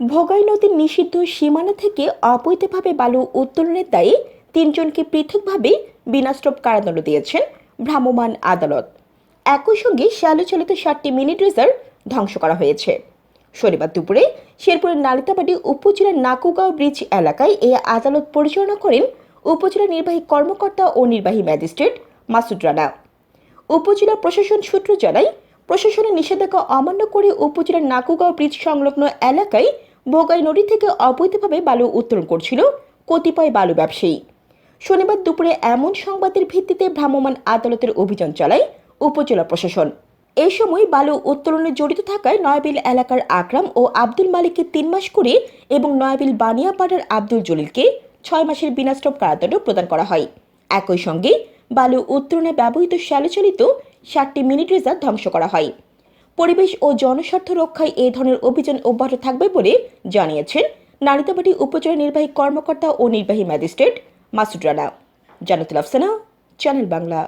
ভোগাই নদীর নিষিদ্ধ সীমানা থেকে অবৈধভাবে বালু উত্তোলনের দায়ে তিনজনকে পৃথকভাবে বিনাশ্রম কারাদণ্ড দিয়েছেন ভ্রাম্যমাণ আদালত। একই সঙ্গে শ্যালোচালিত ষাটটি মিনি ড্রেজার ধ্বংস করা হয়েছে। শনিবার দুপুরে শেরপুরের নালিতাবাড়ি উপজেলার নাকুগাঁও ব্রিজ এলাকায় এ আদালত পরিচালনা করেন উপজেলা নির্বাহী কর্মকর্তা ও নির্বাহী ম্যাজিস্ট্রেট মাসুদ রানা। উপজেলা প্রশাসন সূত্র জানায়, প্রশাসনের নিষেধাজ্ঞা অমান্য করে উপজেলার নাকুগাঁও ব্রিজ সংলগ্ন এলাকায় ভোগাই নদী থেকে অবৈধভাবে বালু উত্তোলন করছিল কতিপয় বালু ব্যবসায়ী। শনিবার দুপুরে এমন সংবাদের ভিত্তিতে ভ্রাম্যমাণ আদালতের অভিযান চালায় উপজেলা প্রশাসন। এই সময় বালু উত্তোলনে জড়িত থাকায় নয়াবিল এলাকার আকরাম ও আব্দুল মালিককে তিন মাস করে এবং নয়াবিল বানিয়াপাড়ার আব্দুল জলিলকে ছয় মাসের বিনাশ্রম কারাদণ্ড প্রদান করা হয়। একই সঙ্গে বালু উত্তোলনে ব্যবহৃত শ্যালোচালিত ষাটটি মিনি ড্রেজার ধ্বংস করা হয়। পরিবেশ ও জনস্বার্থ রক্ষায় এই ধরনের অভিযান অব্যাহত থাকবে বলে জানিয়েছেন নারিতাবাড়ি উপজেলা নির্বাহী কর্মকর্তা ও নির্বাহী ম্যাজিস্ট্রেট মাসুদ রানা। জানাতুল আফসানা, চ্যানেল বাংলা।